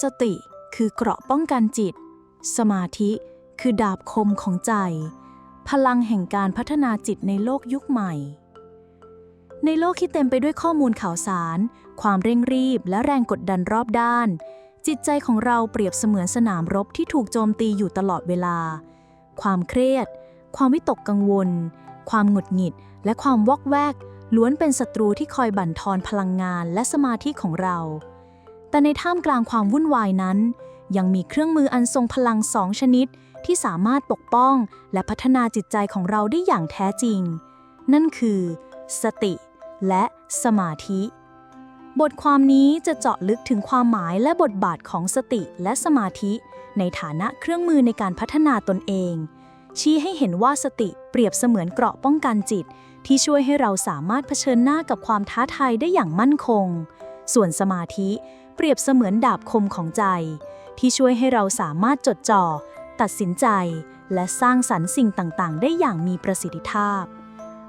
สติคือเกราะป้องกันจิต สมาธิคือดาบคมของใจ พลังแห่งการพัฒนาจิตในโลกยุคใหม่ ในโลกที่เต็มไปด้วยข้อมูลข่าวสาร ความเร่งรีบและแรงกดดันรอบด้าน จิตใจของเราเปรียบเสมือนสนามรบที่ถูกโจมตีอยู่ตลอดเวลา ความเครียด ความวิตกกังวล ความหงุดหงิด และความวอกแวกล้วนเป็นศัตรูที่คอยบั่นทอนพลังงานและสมาธิของเรา แต่ในท่ามกลางความวุ่นวายนั้น ยังมีเครื่องมืออันทรงพลังสองชนิด ที่สามารถปกป้องและพัฒนาจิตใจของเราได้อย่างแท้จริง นั่นคือ สติและสมาธิ บทความนี้จะเจาะลึกถึงความหมายและบทบาทของสติและสมาธิ ในฐานะเครื่องมือในการพัฒนาตนเอง ชี้ให้เห็นว่าสติเปรียบเสมือนเกราะป้องกันจิต ที่ช่วยให้เราสามารถเผชิญหน้ากับความท้าทายได้อย่างมั่นคง ส่วนสมาธิเปรียบเสมือนดาบคมของใจ ที่ช่วยให้เราสามารถจดจ่อ ตัดสินใจ และสร้างสรรค์สิ่งต่างๆ ได้อย่างมีประสิทธิภาพ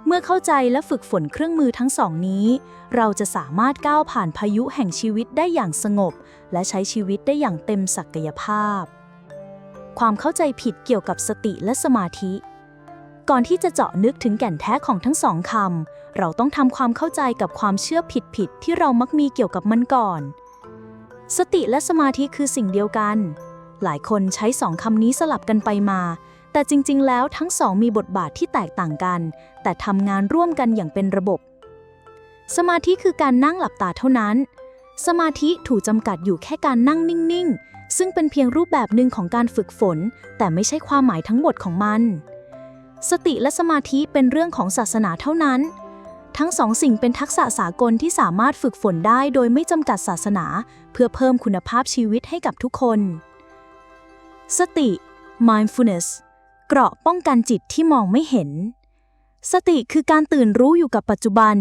เมื่อเข้าใจและฝึกฝนเครื่องมือทั้งสองนี้ เราจะสามารถก้าวผ่านพายุแห่งชีวิตได้อย่างสงบ และใช้ชีวิตได้อย่างเต็มศักยภาพ ความเข้าใจผิดเกี่ยวกับสติและสมาธิ ก่อนที่จะเจาะนึกถึงแก่นแท้ของทั้งสองคำ เราต้องทำความเข้าใจกับความเชื่อผิดๆที่เรามักมีเกี่ยวกับมันก่อน สติและสมาธิคือสิ่งเดียวกัน หลายคนใช้สองคำนี้สลับกันไปมา แต่จริง ๆ แล้วทั้งสองมีบทบาทที่แตกต่างกัน แต่ทำงานร่วมกันอย่างเป็นระบบ สมาธิคือการนั่งหลับตาเท่านั้น สมาธิถูกจำกัดอยู่แค่การนั่งนิ่ง ๆ ซึ่งเป็นเพียงรูปแบบหนึ่งของการฝึกฝน แต่ไม่ใช่ความหมายทั้งหมดของมัน สติและสมาธิเป็นเรื่องของศาสนาเท่านั้น ทั้งสองสิ่งเป็นทักษะสากลที่สามารถฝึกฝนได้โดยไม่จำกัดศาสนา เพื่อเพิ่มคุณภาพชีวิตให้กับทุกคน สติ mindfulness เกราะป้องกันจิตที่มองไม่เห็น สติคือการตื่นรู้อยู่กับปัจจุบัน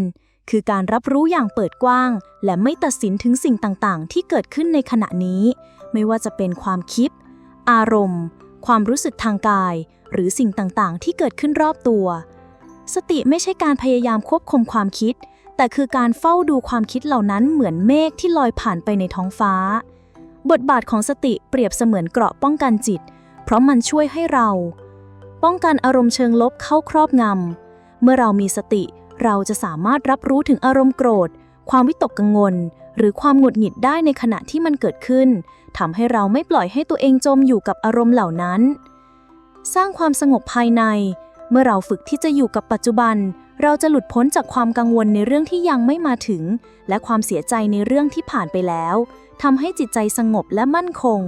คือการรับรู้อย่างเปิดกว้าง และไม่ตัดสินถึงสิ่งต่าง ๆ ที่เกิดขึ้นในขณะนี้ ไม่ว่าจะเป็นความคิด อารมณ์ ความรู้สึกทางกาย หรือสิ่งต่างๆ ที่เกิดขึ้นรอบตัว สติไม่ใช่การพยายามควบคุมความคิด แต่คือการเฝ้าดูความคิดเหล่านั้นเหมือนเมฆที่ลอยผ่านไปในท้องฟ้า บทบาทของสติเปรียบเสมือนเกราะป้องกันจิต เพราะมันช่วยให้เรา ป้องกันอารมณ์เชิงลบเข้าครอบงำเมื่อเรามีสติ เราจะสามารถรับรู้ถึงอารมณ์โกรธ ความวิตกกังวล หรือความหงุดหงิดได้ในขณะที่มันเกิดขึ้นทำให้เราไม่ปล่อยให้ตัวเองจมอยู่กับอารมณ์เหล่านั้น สร้างความสงบภายใน เมื่อเราฝึกที่จะอยู่กับปัจจุบัน เราจะหลุดพ้นจากความกังวลในเรื่องที่ยังไม่มาถึง และความเสียใจในเรื่องที่ผ่านไปแล้วทำให้จิตใจสงบและมั่นคง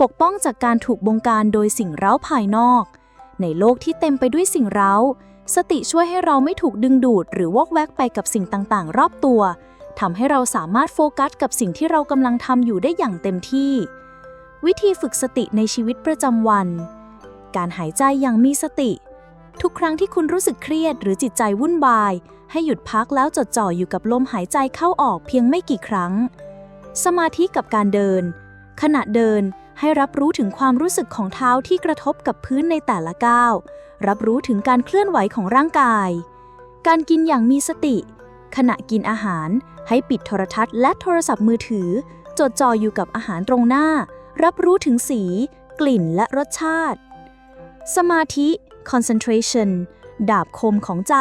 ปกป้องจากการถูกบงการโดยสิ่งเร้าภายนอก ในโลกที่เต็มไปด้วยสิ่งเร้า สติช่วยให้เราไม่ถูกดึงดูด หรือวอกแวกไปกับสิ่งต่างๆ รอบตัว ทำให้เราสามารถโฟกัสกับสิ่งที่เรากำลังทำอยู่ได้อย่างเต็มที่ วิธีฝึกสติในชีวิตประจำวัน การหายใจอย่างมีสติ ทุกครั้งที่คุณรู้สึกเครียดหรือจิตใจวุ่นวาย ให้หยุดพักแล้วจดจ่ออยู่กับลมหายใจเข้าออกเพียงไม่กี่ครั้ง สมาธิกับการเดิน ขณะเดินให้รับรู้ถึงความรู้สึกของเท้าที่กระทบกับพื้นในแต่ละก้าว รับรู้ถึงการเคลื่อนไหวของร่างกาย การกินอย่างมีสติ ขณะกินอาหารให้ปิดโทรทัศน์และโทรศัพท์มือถือ จดจ่ออยู่กับอาหารตรงหน้า รับรู้ถึงสี กลิ่นและรสชาติ สมาธิ concentration ดาบคมของใจ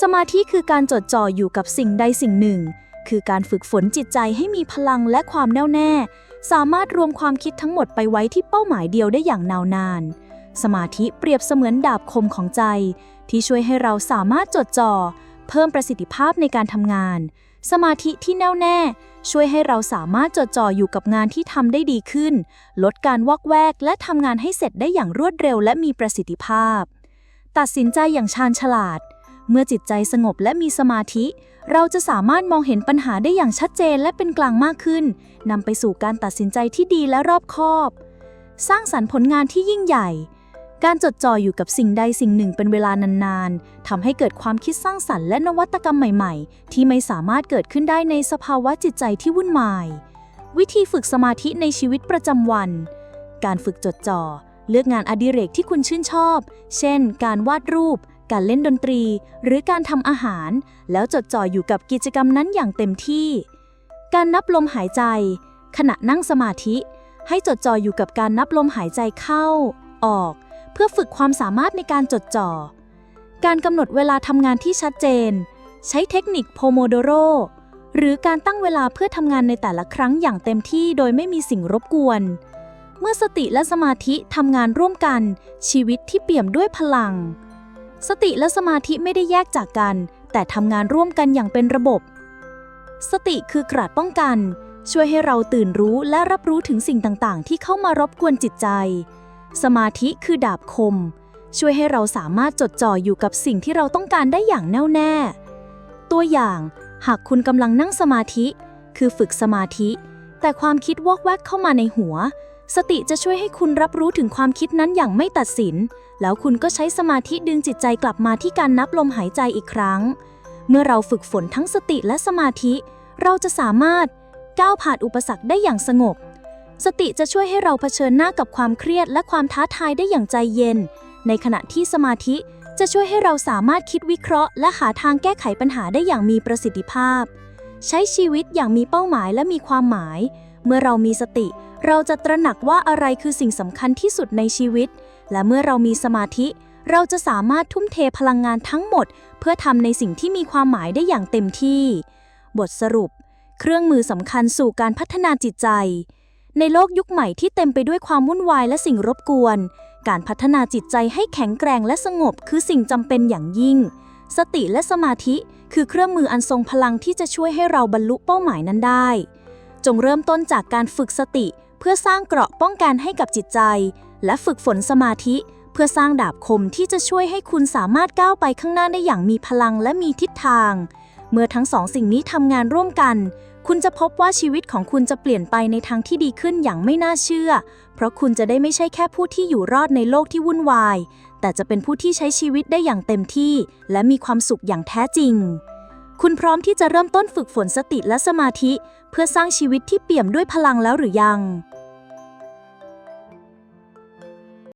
สมาธิคือการจดจ่ออยู่กับสิ่งใดสิ่งหนึ่ง คือการฝึกฝนจิตใจให้มีพลังและความแน่วแน่ สามารถรวมความคิดทั้งหมดไปไว้ที่เป้าหมายเดียวได้อย่างนาวนาน สมาธิเปรียบเสมือนดาบคมของใจ ที่ช่วยให้เราสามารถจดจ่อ เพิ่มประสิทธิภาพในการทำงาน สมาธิที่แน่วแน่ ช่วยให้เราสามารถจดจ่ออยู่กับงานที่ทำได้ดีขึ้น ลดการวอกแวกและทำงานให้เสร็จได้อย่างรวดเร็วและมีประสิทธิภาพ ตัดสินใจอย่างชาญฉลาด เมื่อจิตใจสงบและมีสมาธิ เราจะสามารถมองเห็นปัญหาได้อย่างชัดเจนและเป็นกลางมากขึ้นนำไปสู่การตัดสินใจที่ดีและรอบคอบ สร้างสรรค์ผลงานที่ยิ่งใหญ่ การจดจ่ออยู่กับสิ่งใดสิ่งหนึ่งเป็นเวลานานๆทำให้เกิดความคิดสร้างสรรค์และนวัตกรรมใหม่ๆ ที่ไม่สามารถเกิดขึ้นได้ในสภาวะจิตใจที่วุ่นวาย วิธีฝึกสมาธิในชีวิตประจำวัน การฝึกจดจ่อ เลือกงานอดิเรกที่คุณชื่นชอบ เช่น การวาดรูป การเล่นดนตรี หรือการทำอาหาร แล้วจดจ่ออยู่กับกิจกรรมนั้นอย่างเต็มที่ การนับลมหายใจ ขณะนั่งสมาธิ ให้จดจ่ออยู่กับการนับลมหายใจเข้า ออก เพื่อฝึกความสามารถในการจดจ่อ การกำหนดเวลาทำงานที่ชัดเจน ใช้เทคนิคโพโมโดโรหรือการตั้งเวลาเพื่อทำงานในแต่ละครั้งอย่างเต็มที่โดยไม่มีสิ่งรบกวน เมื่อสติและสมาธิทำงานร่วมกัน ชีวิตที่เปี่ยมด้วยพลัง สติและสมาธิไม่ได้แยกจากกัน แต่ทำงานร่วมกันอย่างเป็นระบบ สติคือกราดป้องกัน ช่วยให้เราตื่นรู้และรับรู้ถึงสิ่งต่างๆ ที่เข้ามารบกวนจิตใจ สมาธิคือดาบคม ช่วยให้เราสามารถจดจ่ออยู่กับสิ่งที่เราต้องการได้อย่างแน่วแน่ ตัวอย่างหากคุณกำลังนั่งสมาธิ คือฝึกสมาธิ แต่ความคิดวอกแวกเข้ามาในหัว สติจะช่วยให้คุณรับรู้ถึงความคิดนั้นอย่างไม่ตัดสิน แล้วคุณก็ใช้สมาธิดึงจิตใจกลับมาที่การนับลมหายใจอีกครั้ง เมื่อเราฝึกฝนทั้งสติและสมาธิ เราจะสามารถก้าวผ่านอุปสรรคได้อย่างสงบ สติจะช่วยให้เราเผชิญหน้ากับความเครียดและความท้าทายได้อย่างใจเย็น ในขณะที่สมาธิจะช่วยให้เราสามารถคิดวิเคราะห์และหาทางแก้ไขปัญหาได้อย่างมีประสิทธิภาพ ใช้ชีวิตอย่างมีเป้าหมายและมีความหมาย เมื่อเรามีสติ เราจะตระหนักว่าอะไรคือสิ่งสำคัญที่สุดในชีวิต และเมื่อเรามีสมาธิ เราจะสามารถทุ่มเทพลังงานทั้งหมด เพื่อทำในสิ่งที่มีความหมายได้อย่างเต็มที่ บทสรุป เครื่องมือสำคัญสู่การพัฒนาจิตใจ ในโลกยุคใหม่ที่เต็มไปด้วยความวุ่นวายและสิ่งรบกวน การพัฒนาจิตใจให้แข็งแกร่งและสงบคือสิ่งจำเป็นอย่างยิ่ง สติและสมาธิคือเครื่องมืออันทรงพลังที่จะช่วยให้เราบรรลุเป้าหมายนั้นได้ จงเริ่มต้นจากการฝึกสติ เพื่อสร้างเกราะป้องกันให้กับจิตใจ และฝึกฝนสมาธิ เพื่อสร้างดาบคมที่จะช่วยให้คุณสามารถก้าวไปข้างหน้าได้อย่างมีพลังและมีทิศทาง เมื่อทั้งสองสิ่งนี้ทำงานร่วมกัน คุณจะพบว่าชีวิตของคุณจะเปลี่ยนไปในทางที่ดีขึ้นอย่างไม่น่าเชื่อ เพราะคุณจะได้ไม่ใช่แค่ผู้ที่อยู่รอดในโลกที่วุ่นวาย แต่จะเป็นผู้ที่ใช้ชีวิตได้อย่างเต็มที่ และมีความสุขอย่างแท้จริง คุณพร้อมที่จะเริ่มต้นฝึกฝนสติและสมาธิ เพื่อสร้างชีวิตที่เปี่ยมด้วยพลังแล้วหรือยัง